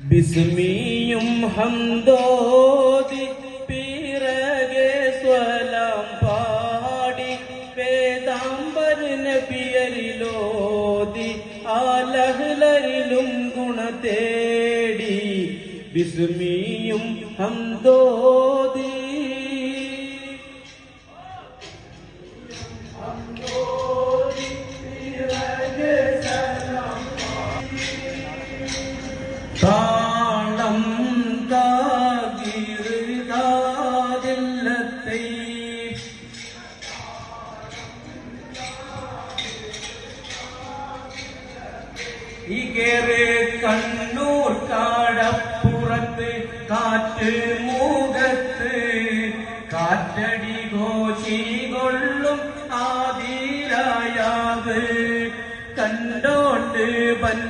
ബിസ്മിയും ഹന്തോതി പിറകെ സ്വലം പാടി വേദാംബരന് പിയരിലോതി ആലഹ്ലരിലും ഗുണ തേടി ബിസ്മിയും ഹംദോതി താളം താകിറുകാതില്ലത്തെ ഇകേറെ കണ്ണൂർ കാടപ്പുറത്ത് കാറ്റ് മൂകത്ത് കാറ്റടി ഘോഷി കൊള്ളും ആതിരായാത് കണ്ടോണ്ട് പന്നീന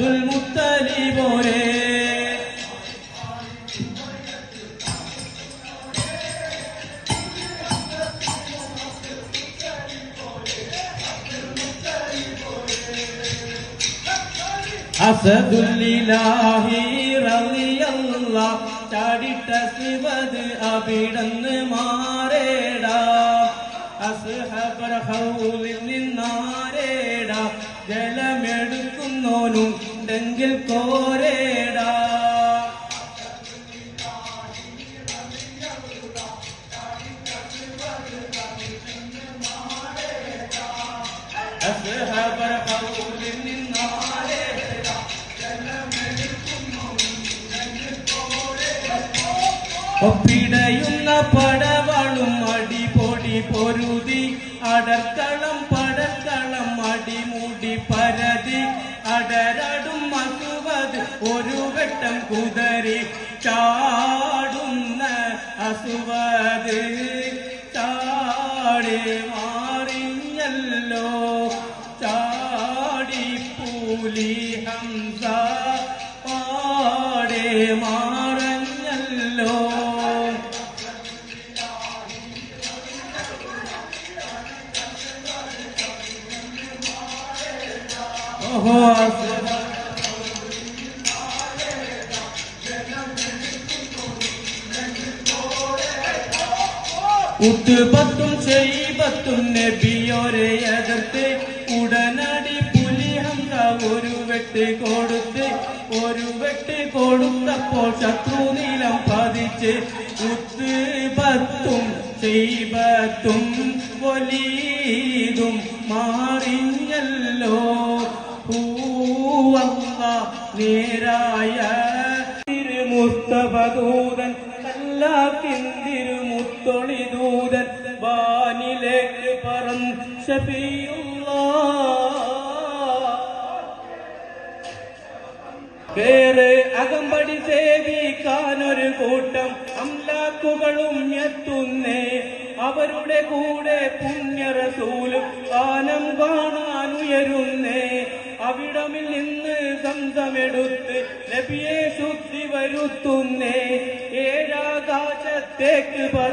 അബ്ദുൽ മുത്തലിബോരെ അസദുല്ലിലാഹി റളിയല്ല ചാടിട്ട ശിവത് അവിടന്ന് മാറേടാ. അസ്ഹബർ ഹൗലിൽ ഉണ്ടെങ്കിൽ കോരേടാ ഹൗലിൽ നിന്നാരേടാ ഒപ്പിടയുന്ന പടവളും അടിപൊടി പൊരുതി അടർക്കളം കുതറി ചാടുന്ന അസുവത് ചാടി മാറിഞ്ഞല്ലോ. ചാടി പൂലി ഹംസ പാടെ മാറഞ്ഞല്ലോ. ഓഹോ ഉത്തുപത്തും ചെയ്പത്തും നബിയോരെ എതിർത്ത് ഉടനടി പുലി ഒരു വെട്ട് കൊടുത്ത് ഒരു വെട്ട് കൊടുത്തപ്പോൾ ശത്രു നീലം പതിച്ച് ഉത്തുപത്തും ചെയ്പത്തും ഒലീതും മാറിഞ്ഞല്ലോ. കല്ലാക്കിന്തിരുമുത്തൊളിദൂതൻ വാനിലേക്ക് പറന്ന് ഷഫിയുള്ള വേറെ അകമ്പടി സേവിക്കാനൊരു കൂട്ടം അംലാക്കുകളും എത്തുന്നേ അവരുടെ കൂടെ പുണ്യറസൂലും കാനം കാണാൻ ഉയരുന്നേ അവിടമിൽ നിന്ന് സംസമെടുത്ത് നബിയെ ശുദ്ധി വരുത്തുന്നേ. ഏഴാകാശത്തേക്ക് പറ